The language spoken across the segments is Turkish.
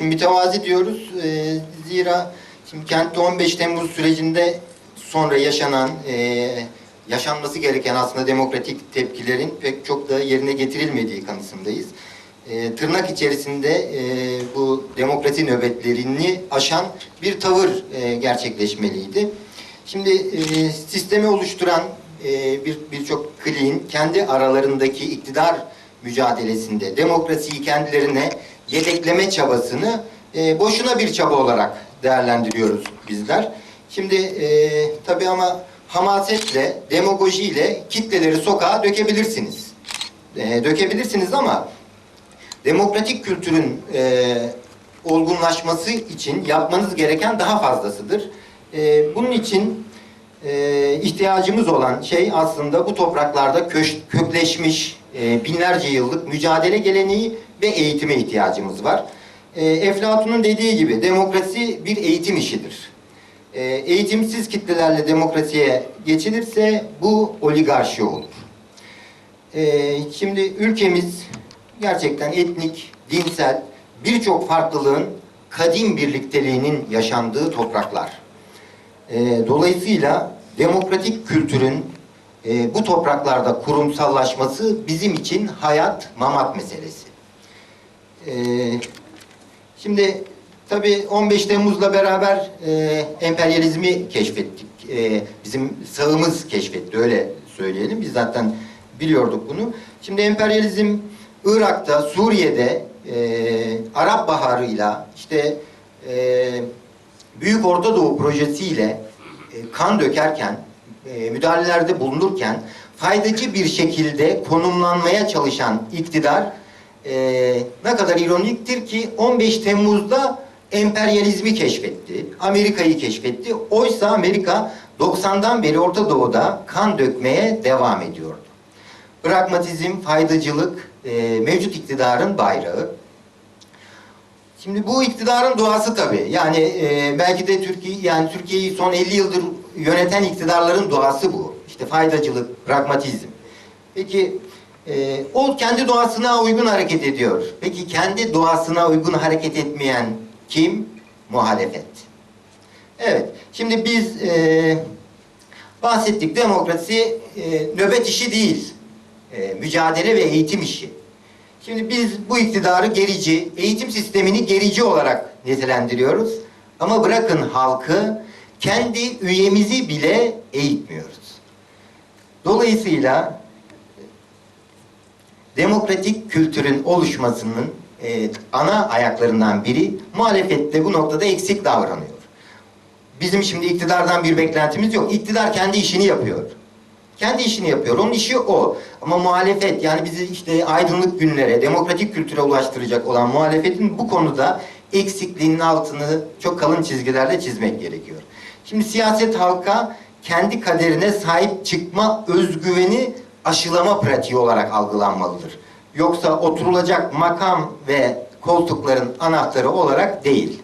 Şimdi mütevazi diyoruz. E, zira şimdi kentte 15 Temmuz sürecinde sonra yaşanan, e, yaşanması gereken aslında demokratik tepkilerin pek çok da yerine getirilmediği kanısındayız. E, tırnak içerisinde e, bu demokrasi nöbetlerini aşan bir tavır e, gerçekleşmeliydi. Şimdi e, sistemi oluşturan e, bir birçok kliğin kendi aralarındaki iktidar mücadelesinde demokrasiyi kendilerine yedekleme çabasını e, boşuna bir çaba olarak değerlendiriyoruz bizler. Şimdi e, tabii ama hamasetle, demagojiyle kitleleri sokağa dökebilirsiniz. E, dökebilirsiniz ama demokratik kültürün e, olgunlaşması için yapmanız gereken daha fazlasıdır. E, bunun için e, ihtiyacımız olan şey aslında bu topraklarda köş, kökleşmiş e, binlerce yıllık mücadele geleneği ve eğitime ihtiyacımız var. E, Eflatun'un dediği gibi demokrasi bir eğitim işidir. E, eğitimsiz kitlelerle demokrasiye geçilirse bu oligarşi olur. Ee, şimdi ülkemiz gerçekten etnik, dinsel birçok farklılığın kadim birlikteliğinin yaşandığı topraklar. Ee, dolayısıyla demokratik kültürün e, bu topraklarda kurumsallaşması bizim için hayat mamat meselesi. Ee, şimdi tabii 15 Temmuz'la beraber e, emperyalizmi keşfettik. E, bizim sağımız keşfetti öyle söyleyelim. Biz zaten biliyorduk bunu. Şimdi emperyalizm Irak'ta, Suriye'de e, Arap Baharı'yla işte e, Büyük Orta Doğu projesiyle e, kan dökerken, e, müdahalelerde bulunurken faydacı bir şekilde konumlanmaya çalışan iktidar e, ne kadar ironiktir ki 15 Temmuz'da emperyalizmi keşfetti, Amerika'yı keşfetti. Oysa Amerika 90'dan beri Orta Doğu'da kan dökmeye devam ediyordu. Pragmatizm, faydacılık e, mevcut iktidarın bayrağı. Şimdi bu iktidarın doğası tabii. Yani e, belki de Türkiye yani Türkiye'yi son 50 yıldır yöneten iktidarların doğası bu. İşte faydacılık, pragmatizm. Peki e, o kendi doğasına uygun hareket ediyor. Peki kendi doğasına uygun hareket etmeyen kim? Muhalefet. Evet. Şimdi biz e, bahsettik demokrasi e, nöbet işi değil. E, mücadele ve eğitim işi. Şimdi biz bu iktidarı gerici, eğitim sistemini gerici olarak nitelendiriyoruz. Ama bırakın halkı, kendi üyemizi bile eğitmiyoruz. Dolayısıyla demokratik kültürün oluşmasının e, ana ayaklarından biri muhalefette bu noktada eksik davranıyor. Bizim şimdi iktidardan bir beklentimiz yok. İktidar kendi işini yapıyor. Kendi işini yapıyor. Onun işi o. Ama muhalefet yani bizi işte aydınlık günlere, demokratik kültüre ulaştıracak olan muhalefetin bu konuda eksikliğinin altını çok kalın çizgilerle çizmek gerekiyor. Şimdi siyaset halka kendi kaderine sahip çıkma özgüveni aşılama pratiği olarak algılanmalıdır. Yoksa oturulacak makam ve koltukların anahtarı olarak değil.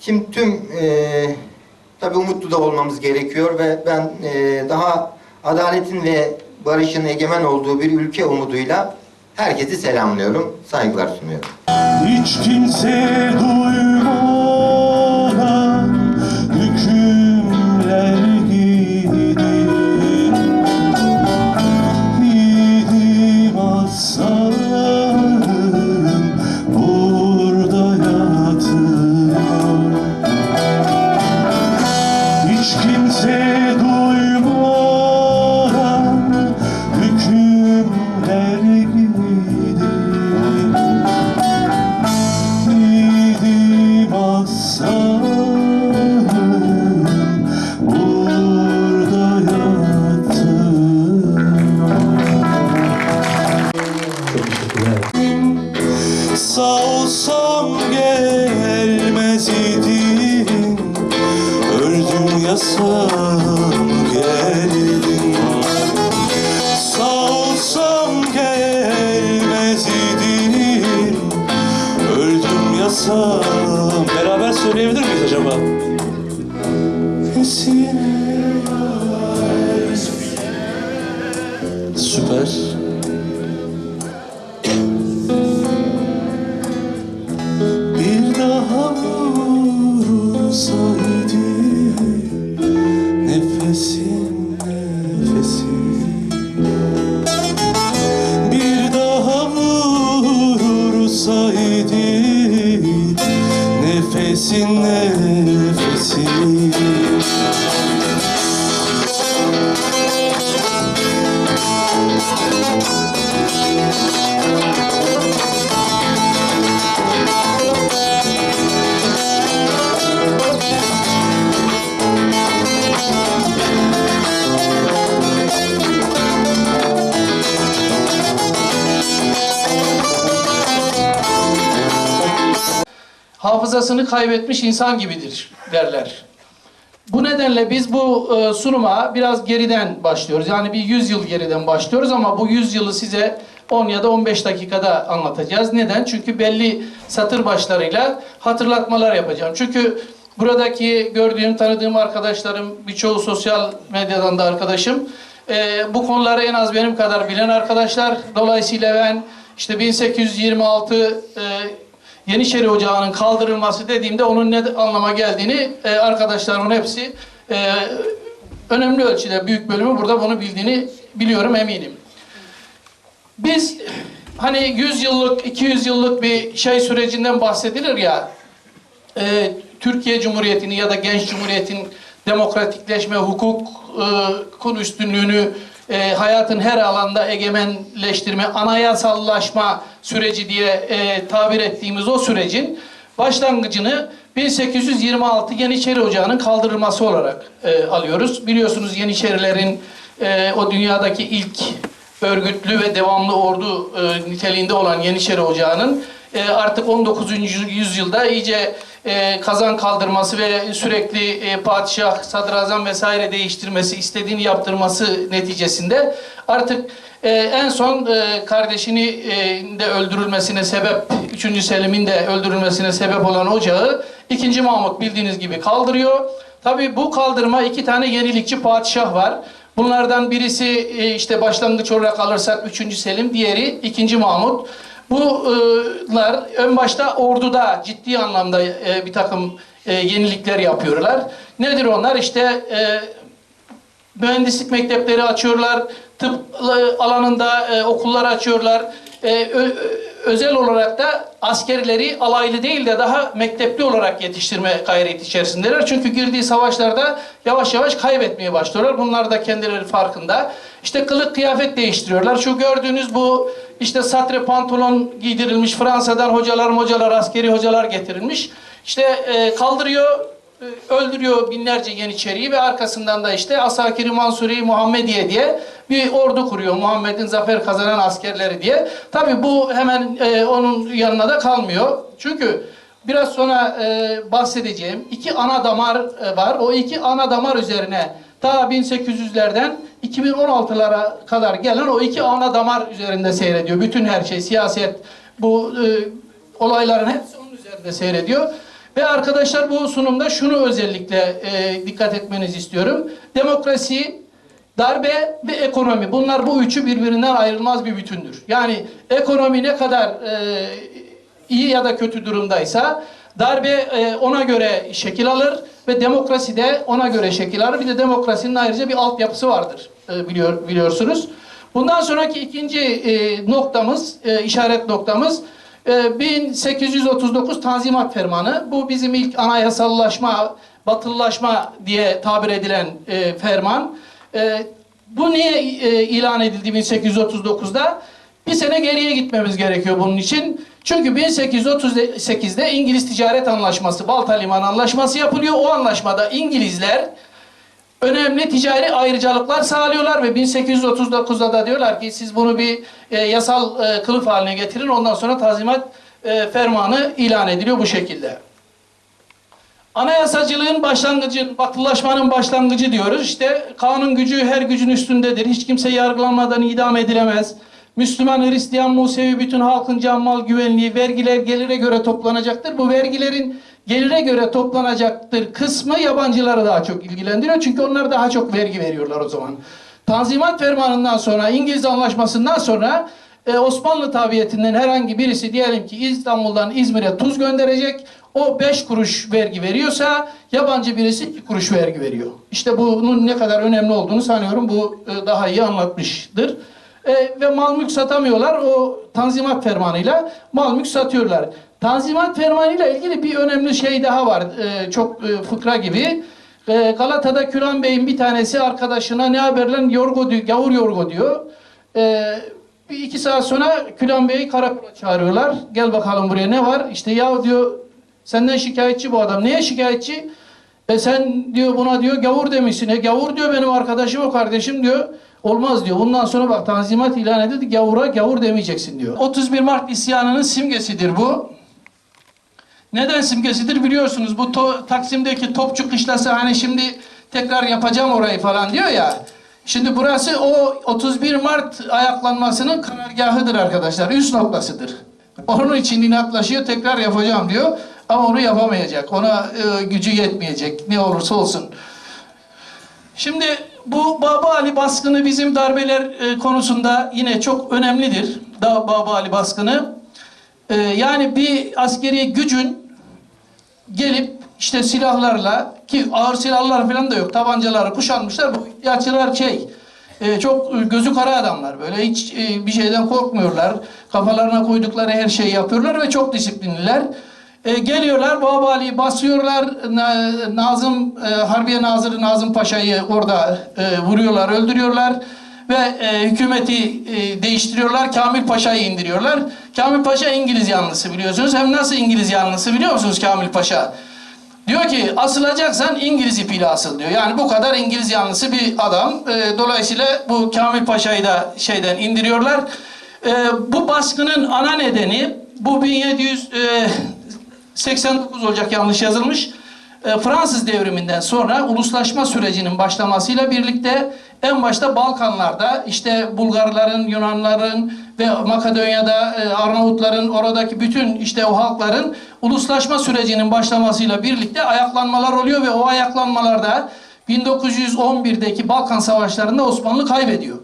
Şimdi tüm e, tabii umutlu da olmamız gerekiyor ve ben e, daha adaletin ve barışın egemen olduğu bir ülke umuduyla herkesi selamlıyorum, saygılar sunuyorum. Hiç kimse duymadan Söyleyebilir miyiz acaba? Süper. Hafızasını kaybetmiş insan gibidir derler. Bu nedenle biz bu e, sunuma biraz geriden başlıyoruz. Yani bir 100 yıl geriden başlıyoruz ama bu 100 yılı size 10 ya da 15 dakikada anlatacağız. Neden? Çünkü belli satır başlarıyla hatırlatmalar yapacağım. Çünkü buradaki gördüğüm, tanıdığım arkadaşlarım, birçoğu sosyal medyadan da arkadaşım. e, bu konuları en az benim kadar bilen arkadaşlar. Dolayısıyla ben işte 1826 e, Yeniçeri Ocağı'nın kaldırılması dediğimde onun ne anlama geldiğini e, arkadaşlarımın hepsi e, önemli ölçüde büyük bölümü burada bunu bildiğini biliyorum eminim. Biz hani 100 yıllık, 200 yıllık bir şey sürecinden bahsedilir ya e, Türkiye Cumhuriyeti'nin ya da Genç Cumhuriyet'in demokratikleşme, hukukun üstünlüğünü e, hayatın her alanda egemenleştirme, anayasallaşma süreci diye e, tabir ettiğimiz o sürecin başlangıcını 1826 Yeniçeri Ocağı'nın kaldırılması olarak e, alıyoruz. Biliyorsunuz Yeniçerilerin e, o dünyadaki ilk örgütlü ve devamlı ordu e, niteliğinde olan Yeniçeri Ocağı'nın e, artık 19. yüzyılda iyice e, kazan kaldırması ve sürekli e, padişah, sadrazam vesaire değiştirmesi, istediğini yaptırması neticesinde artık en son kardeşini de öldürülmesine sebep, 3. Selim'in de öldürülmesine sebep olan ocağı 2. Mahmut bildiğiniz gibi kaldırıyor. Tabii bu kaldırma iki tane yenilikçi padişah var. Bunlardan birisi işte başlangıç olarak alırsak 3. Selim, diğeri 2. Mahmut. Bunlar ön başta orduda ciddi anlamda e, bir takım e, yenilikler yapıyorlar. Nedir onlar? İşte e, mühendislik mektepleri açıyorlar, tıp alanında okullar açıyorlar. Özel olarak da askerleri alaylı değil de daha mektepli olarak yetiştirme gayreti içerisindeler. Çünkü girdiği savaşlarda yavaş yavaş kaybetmeye başlıyorlar. Bunlar da kendileri farkında. İşte kılık kıyafet değiştiriyorlar. Şu gördüğünüz bu işte satre pantolon giydirilmiş Fransa'dan hocalar hocalar askeri hocalar getirilmiş. İşte e, kaldırıyor e, öldürüyor binlerce Yeniçeriyi ve arkasından da işte Asakiri Mansuri Muhammediye diye bir ordu kuruyor. Muhammed'in zafer kazanan askerleri diye. Tabi bu hemen e, onun yanına da kalmıyor. Çünkü biraz sonra e, bahsedeceğim iki ana damar e, var. O iki ana damar üzerine ta 1800'lerden 2016'lara kadar gelen o iki ana damar üzerinde seyrediyor. Bütün her şey siyaset bu e, olayların hepsi onun üzerinde seyrediyor. Ve arkadaşlar bu sunumda şunu özellikle e, dikkat etmenizi istiyorum. Demokrasi, darbe ve ekonomi. Bunlar bu üçü birbirinden ayrılmaz bir bütündür. Yani ekonomi ne kadar e, iyi ya da kötü durumdaysa darbe e, ona göre şekil alır ve demokrasi de ona göre şekil alır. Bir de demokrasinin ayrıca bir altyapısı vardır e, biliyor, biliyorsunuz. Bundan sonraki ikinci e, noktamız, e, işaret noktamız e, 1839 Tanzimat Fermanı. Bu bizim ilk anayasallaşma, batılılaşma diye tabir edilen e, ferman. E, bu niye e, ilan edildi 1839'da? Bir sene geriye gitmemiz gerekiyor bunun için. Çünkü 1838'de İngiliz Ticaret Anlaşması, Balta Limanı Anlaşması yapılıyor. O anlaşmada İngilizler önemli ticari ayrıcalıklar sağlıyorlar ve 1839'da da diyorlar ki siz bunu bir e, yasal e, kılıf haline getirin. Ondan sonra tazimat e, fermanı ilan ediliyor bu şekilde. Anayasacılığın başlangıcı, batılılaşmanın başlangıcı diyoruz. İşte kanun gücü her gücün üstündedir. Hiç kimse yargılanmadan idam edilemez. Müslüman, Hristiyan, Musevi bütün halkın can mal güvenliği, vergiler gelire göre toplanacaktır. Bu vergilerin gelire göre toplanacaktır kısmı yabancıları daha çok ilgilendiriyor. Çünkü onlar daha çok vergi veriyorlar o zaman. Tanzimat Fermanı'ndan sonra, İngiliz Anlaşması'ndan sonra e, Osmanlı tabiyetinden herhangi birisi diyelim ki İstanbul'dan İzmir'e tuz gönderecek. O 5 kuruş vergi veriyorsa yabancı birisi 2 kuruş vergi veriyor. İşte bunun ne kadar önemli olduğunu sanıyorum bu e, daha iyi anlatmıştır. E, ve mal mülk satamıyorlar. O Tanzimat Fermanı'yla mal mülk satıyorlar. Tanzimat Fermanı'yla ilgili bir önemli şey daha var. E, çok e, fıkra gibi. E, Galata'da Küran Bey'in bir tanesi arkadaşına ne haber lan yorgo diyor, gavur yorgo diyor. E, bir iki saat sonra Külan Bey'i karakola çağırıyorlar. Gel bakalım buraya ne var? İşte ya diyor senden şikayetçi bu adam. Neye şikayetçi? E sen diyor buna diyor gavur demişsin. E gavur diyor benim arkadaşım o kardeşim diyor. Olmaz diyor. Bundan sonra bak tanzimat ilan edildi. Gavura gavur demeyeceksin diyor. 31 Mart isyanının simgesidir bu. Neden simgesidir biliyorsunuz. Bu to- Taksim'deki Topçu Kışlası hani şimdi tekrar yapacağım orayı falan diyor ya. Şimdi burası o 31 Mart ayaklanmasının karargahıdır arkadaşlar. Üst noktasıdır. Onun için inatlaşıyor tekrar yapacağım diyor. Ama onu yapamayacak. Ona e, gücü yetmeyecek. Ne olursa olsun. Şimdi bu Baba Ali baskını bizim darbeler e, konusunda yine çok önemlidir. Da Baba Ali baskını. E, yani bir askeri gücün gelip işte silahlarla ki ağır silahlar falan da yok. Tabancaları kuşanmışlar. Bu yatçılar şey e, çok gözü kara adamlar böyle hiç e, bir şeyden korkmuyorlar. Kafalarına koydukları her şeyi yapıyorlar ve çok disiplinliler. E, geliyorlar Baba Ali'yi basıyorlar. Na- Nazım e, Harbiye Nazırı Nazım Paşa'yı orada e, vuruyorlar, öldürüyorlar ve e, hükümeti e, değiştiriyorlar. Kamil Paşa'yı indiriyorlar. Kamil Paşa İngiliz yanlısı biliyorsunuz. Hem nasıl İngiliz yanlısı biliyor musunuz Kamil Paşa? Diyor ki asılacaksan İngiliz ipiyle asıl diyor. Yani bu kadar İngiliz yanlısı bir adam. E, dolayısıyla bu Kamil Paşa'yı da şeyden indiriyorlar. E, bu baskının ana nedeni bu 1789 olacak yanlış yazılmış. E, Fransız devriminden sonra uluslaşma sürecinin başlamasıyla birlikte en başta Balkanlarda işte Bulgarların, Yunanların ve Makedonya'da e, Arnavutların oradaki bütün işte o halkların uluslaşma sürecinin başlamasıyla birlikte ayaklanmalar oluyor ve o ayaklanmalarda 1911'deki Balkan Savaşları'nda Osmanlı kaybediyor.